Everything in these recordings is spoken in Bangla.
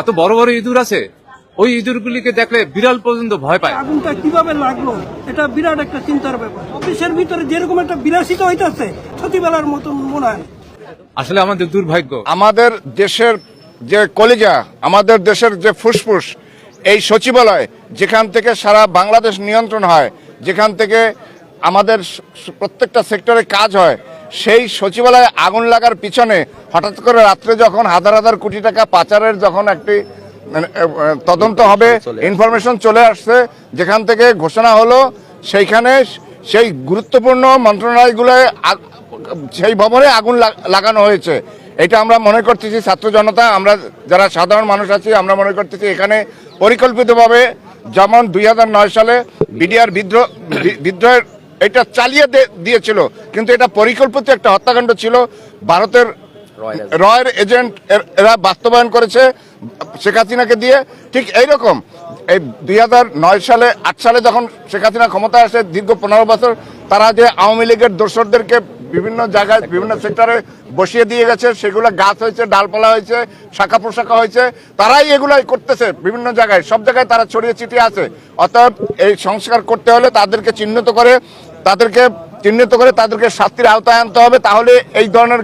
এত বড় বড় ইঁদুর আছে? ওই ইঁদুরগুলিকে দেখলে বিড়াল পর্যন্ত ভয় পায়। আগুনটা কীভাবে লাগল? এটা বিরাট একটা চিন্তার ব্যাপার। অফিসের ভিতরে যেরকম একটা বিলাসিতা হইতাছে সতীবেলার মতন মনে হয়। আসলে আমাদের দুর্ভাগ্য। আমাদের দেশের যে কলিজা আমাদের দেশের যে ফুসফুস এই সচিবালয় যেখান থেকে সারা বাংলাদেশ নিয়ন্ত্রণ হয় যেখান থেকে আমাদের প্রত্যেকটা সেক্টরে কাজ হয় সেই সচিবালয়ে আগুন লাগার পিছনে হঠাৎ করে রাত্রে যখন হাজার হাজার কোটি টাকা পাচারের যখন একটি মানে, তদন্ত হবে ইনফরমেশন চলে আসছে যেখান থেকে ঘোষণা হলো সেইখানে সেই গুরুত্বপূর্ণ মন্ত্রণালয়গুলোয় সেই ভবনে আগুন লাগানো হয়েছে। এটা আমরা মনে করতেছি ছাত্র জনতা আমরা যারা সাধারণ মানুষ আছি আমরা মনে করতেছি এখানে পরিকল্পিতভাবে যেমন দুই হাজার নয় সালে বিডিআর বিদ্রোহ বিদ্রোহের এটা চালিয়ে দিয়েছিল। কিন্তু এটা পরিকল্পিত একটা হত্যাকাণ্ড ছিল। ভারতের রয়ের এজেন্ট এর- বাস্তবায়ন করেছে শেখ হাসিনাকে দিয়ে। ঠিক এইরকম। এই দুই হাজার নয় সালে আট সালে যখন শেখ হাসিনা ক্ষমতা আসে দীর্ঘ পনেরো বছর তারা যে আওয়ামী লীগের দোসরদেরকে বিভিন্ন জায়গায় বিভিন্ন সেক্টরে বসিয়ে দিয়ে গেছে সেগুলো গাছ হয়েছে ডালপালা হয়েছে শাখা প্রশাখা হয়েছে তারাই এগুলাই করতেছে বিভিন্ন জায়গায়। সব জায়গায় তারা ছড়িয়ে ছিটিয়ে আছে। অতএব এই সংস্কার করতে হলে তাদেরকে চিহ্নিত করে তাদেরকে চিহ্নিত করে তাদেরকে শাস্তির আওতায় আনতে হবে। তাহলে এই ধরনের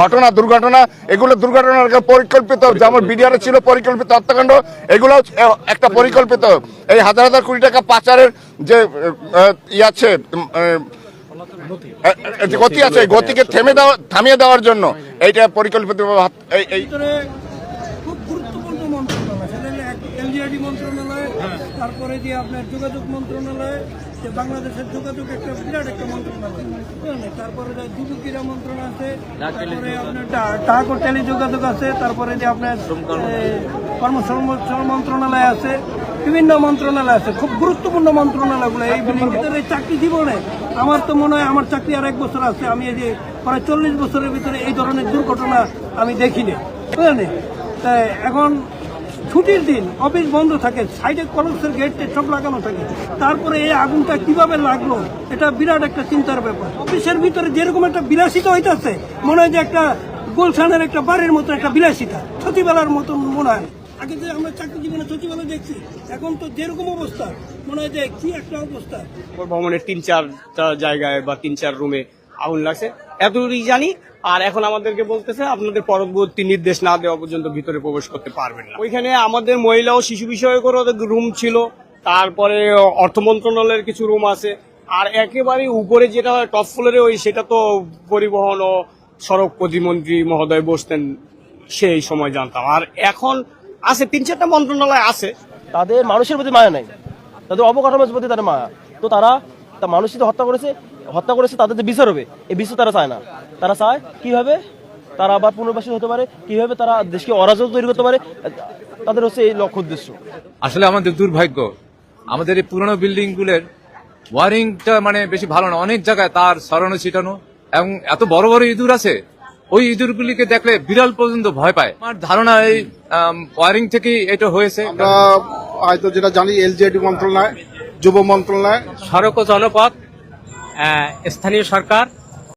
ঘটনা দুর্ঘটনা এগুলো দুর্ঘটনার পরিকল্পিত যেমন বিডিআর ছিল পরিকল্পিত হত্যাকাণ্ড এগুলো একটা পরিকল্পিত। এই হাজার হাজার কোটি টাকা পাচারের যে আহ, ই আছে গতি আছে গতিকে থেমে দেওয়া থামিয়ে দেওয়ার জন্য এইটা পরিকল্পিত খুব গুরুত্বপূর্ণ মন্ত্রণালয় মন্ত্রণালয় তারপরে যে আপনার যোগাযোগ মন্ত্রণালয় যে বাংলাদেশের যোগাযোগ একটা বিরাট একটা মন্ত্রণালয়। তারপরে যে দুদু ক্রীড়া মন্ত্রণালয় আছে তারপরে আপনার ডাক ও টেলি যোগাযোগ আছে তারপরে যে আপনার কর্মসংস্থান মন্ত্রণালয় আছে বিভিন্ন মন্ত্রণালয় আছে খুব গুরুত্বপূর্ণ মন্ত্রণালয়গুলো এই ভিতরে চাকরি জীবনে। আমার তো মনে হয় আমার চাকরি আর এক বছর আছে আমি এই যে প্রায় চল্লিশ বছরের ভিতরে এই ধরনের দুর্ঘটনা আমি দেখিনি। বুঝলেন? তাই এখন ছুটির দিন অফিস বন্ধ থাকে সাইডে কলসের গেট সব লাগানো থাকে। তারপরে এই আগুনটা কীভাবে লাগল, এটা বিরাট একটা চিন্তার ব্যাপার। অফিসের ভিতরে যেরকম একটা বিলাসিতা হইতাছে, মনে হয় যে একটা গুলশানের একটা বাড়ির মতো একটা বিলাসিতা সতীবেলার মতন মনে হয়। আগে যে আমরা চাকরি জীবনে সচিবালয় দেখছি, এখন তো যেরকম অবস্থা, মনে হয় যে কি একটা অবস্থা। ভবনের তিন চারটা জায়গায় বা তিন চার রুমে আগুন লাগছে। এতটুকুই জানি, আর এখন আমাদেরকে বলতেছে আপনাদের পরবর্তী নির্দেশ না দেওয়া পর্যন্ত ভিতরে প্রবেশ করতে পারবেন না। ওইখানে আমাদের মহিলা ও শিশু বিষয়কেরও রুম ছিল, তারপরে অর্থ মন্ত্রণালয়ের কিছু রুম আছে, আর একেবারে উপরে যেটা টপ ফ্লোরে ওই সেটা তো পরিবহন ও সড়ক প্রতিমন্ত্রী মহোদয় বসতেন, সেই সময় জানতাম। আর এখন আছে, তিন চারটা মন্ত্রণালয় আছে। তাদের মানুষের প্রতি মায়া নাই। তাদের অবকাঠামোর প্রতি তাদের মায়া। তো তারা তা মানুষই তো হত্যা করেছে হত্যা করেছে তাদের যে বিচার হবে এই বিচার তারা চায় না। তারা চায় কীভাবে? তারা আবার পুনর্বাসিত হতে পারে কীভাবে তারা দেশকে অরাজক তৈরি করতে পারে তাদের হচ্ছে এই লক্ষ্য উদ্দেশ্য। আসলে আমাদের দুর্ভাগ্য আমাদের এই পুরনো বিল্ডিংগুলোর ওয়ারিংটা মানে বেশি ভালো না। অনেক জায়গায় তার সরানো ছিটানো এবং এত বড় বড় ইঁদুর আছে ওই ইঁদুরগুলিকে দেখলে বিড়াল পর্যন্ত ভয় পায়। আমার ধারণা এই ওয়ারিং থেকেই এটা হয়েছে। আমরা হয়তো যেটা জানি এলজেডি মন্ত্রণালয় যুব মন্ত্রণালয়। সড়ক ও জনপথ স্থানীয় সরকার